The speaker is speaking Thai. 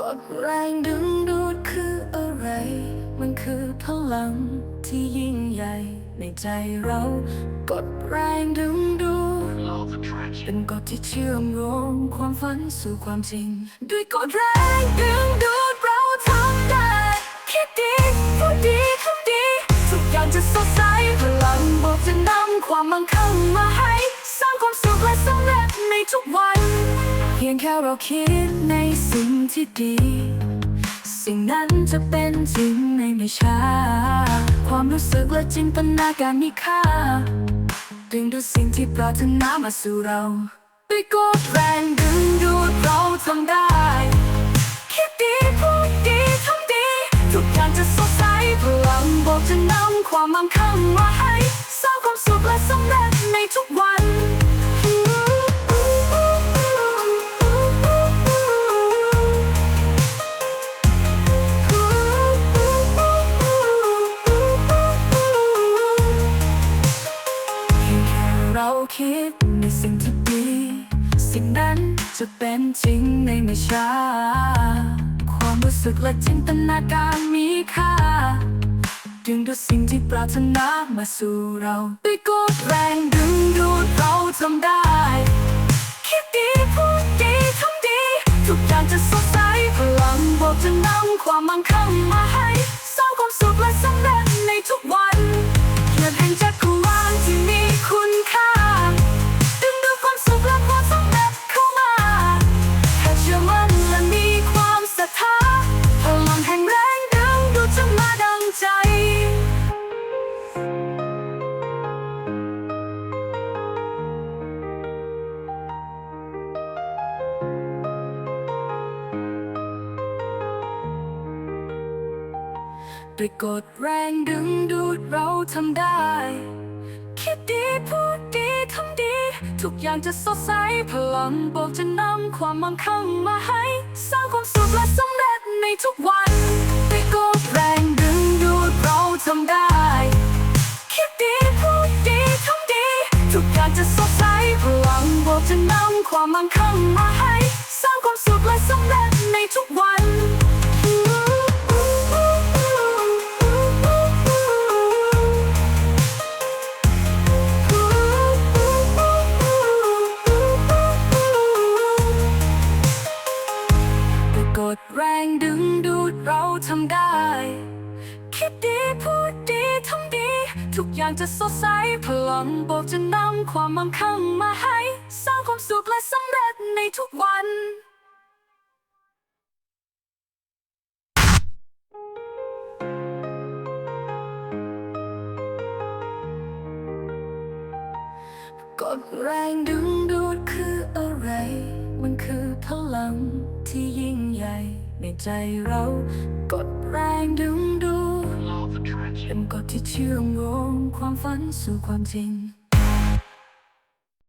กดแรงดึงดูดคืออะไร มันคือพลังที่ยิ่งใหญ่ในใจเรากดแรงดึงดูดเป็นกฎที่เชื่อมโยงความฝันสู่ความจริง ด้วยกฎแรงดึงดูดเราทำได้คิดดีพูดดีทำดี ทุกอย่างจะสดใสพลังบวกจะนำความมั่งคั่งมาให้ สร้างความสุขและสำเร็จในทุกวัน พียงแค่เราคิดในสิ่งที่ดี สิ่งนั้นจะเป็นจริงในไม่ช้า ความรู้สึกและจินตนาการมีค่า ดึงดูดสิ่งที่ปรารถนามาสู่เราด้วยกดแรงดึงดูดเราทำได้ คิดดีพูดดีทำดี ทุกอย่างจะสดใสพลังบวกจะนำความมั่งคั่งมาให้ คิดในสิ่งที่ดี สิ่งนั้นจะเป็นจริงในไม่ช้า ความรู้สึกและจินตนาการมีค่า ดึงดูดสิ่งที่ปรารถนามาสู่เราด้วยกดแรงดึงดูดเราทำได้ คิดดีพูดดีทำดี ทุกอย่างจะสดใสพลังบวกจะนำความมั่งคั่งมาให้สร้างความสุขและสำเร็จในทุกวัน ด้วยกดแรงดึงดูดเราทำได้ คิดดีพูดดีทำดี ทุกอย่างจะสดใสพลังบวกจะนำความมั่งคั่งมาให้ สร้างความสุขและสำเร็จในทุกวันด้วยกดแรงดึงดูดเราทำได้ คิดดีพูดดีทำดี ทุกอย่างจะสดใสพลังบวกจะนำความมั่งคั่งมาให้ สร้างความสุขและสำเร็จในทุกวัน แรงดึงดูดเราทำได้ คิดดีพูดดีทำดี ทุกอย่างจะสดใสพลังบวกจะนำความมั่งคั่งมาให้ สร้างความสุขและสำเร็จในทุกวันกดแรงดึงดูดคืออะไร มันคือพลังที่ยิ่งใหญ่ ในใจเรากดแรงดึงดูดเป็นกฎที่เชื่อมโยงความฝันสู่ความจริง